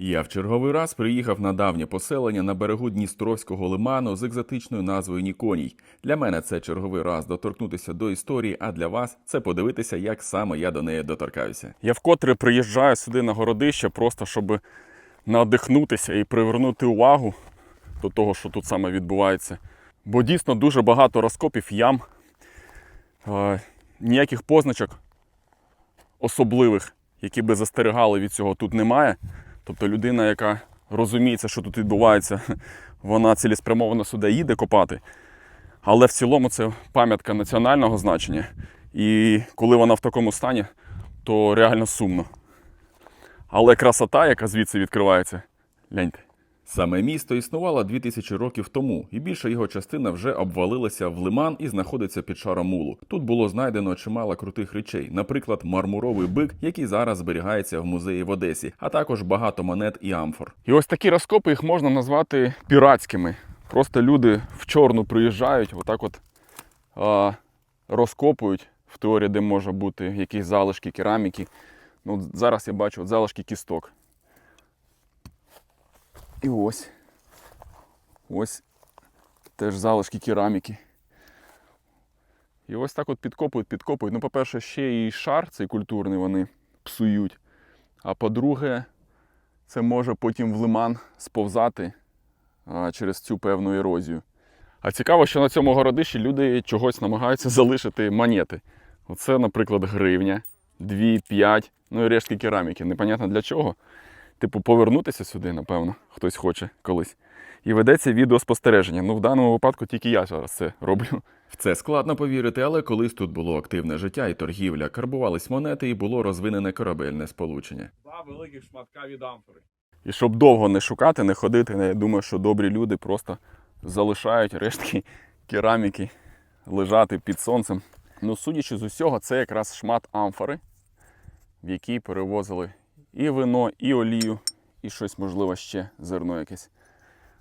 Я в черговий раз приїхав на давнє поселення на берегу Дністровського лиману з екзотичною назвою Ніконій. Для мене це черговий раз доторкнутися до історії, а для вас це подивитися, як саме я до неї доторкаюся. Я вкотре приїжджаю сюди на городище, просто щоб надихнутися і привернути увагу до того, що тут саме відбувається. Бо дійсно дуже багато розкопів ям, е, ніяких позначок особливих, які би застерігали від цього, тут немає. Тобто людина, яка розуміється, що тут відбувається, вона цілеспрямовано сюди їде копати. Але в цілому це пам'ятка національного значення. І коли вона в такому стані, то реально сумно. Але красота, яка звідси відкривається, гляньте. Саме місто існувало 2000 років тому, і більша його частина вже обвалилася в лиман і знаходиться під шаром мулу. Тут було знайдено чимало крутих речей, наприклад, мармуровий бик, який зараз зберігається в музеї в Одесі, а також багато монет і амфор. І ось такі розкопи їх можна назвати піратськими. Просто люди в чорну приїжджають, отак от а, розкопують в теорії, де може бути якісь залишки кераміки. Ну, зараз я бачу от залишки кісток. І ось. Ось теж залишки кераміки. І ось так от підкопують, підкопують. Ну, по-перше, ще і шар цей культурний вони псують. А по-друге, це може потім в лиман сповзати через цю певну ерозію. А цікаво, що на цьому городищі люди чогось намагаються залишити монети. Оце, наприклад, гривня, 2, 5, ну і рештки кераміки. Непонятно для чого. Типу, повернутися сюди, напевно, хтось хоче колись. І ведеться відеоспостереження. Ну, в даному випадку тільки я зараз це роблю. В це складно повірити, але колись тут було активне життя і торгівля, карбувались монети і було розвинене корабельне сполучення. Два великих шматка від амфори. І щоб довго не шукати, не ходити, я думаю, що добрі люди просто залишають рештки кераміки лежати під сонцем. Ну, судячи з усього, це якраз шмат амфори, в якій перевозили і вино, і олію, і щось, можливо, ще зерно якесь.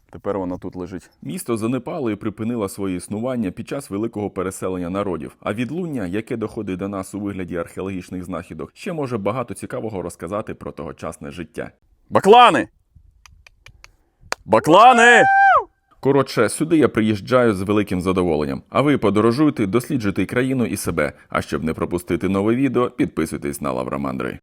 Тепер вона тут лежить. Місто занепало і припинило своє існування під час великого переселення народів. А відлуння, яке доходить до нас у вигляді археологічних знахідок, ще може багато цікавого розказати про тогочасне життя. Баклани! Баклани! Коротше, сюди я приїжджаю з великим задоволенням. А ви подорожуйте, досліджуйте країну і себе. А щоб не пропустити нове відео, підписуйтесь на Лаврамандри.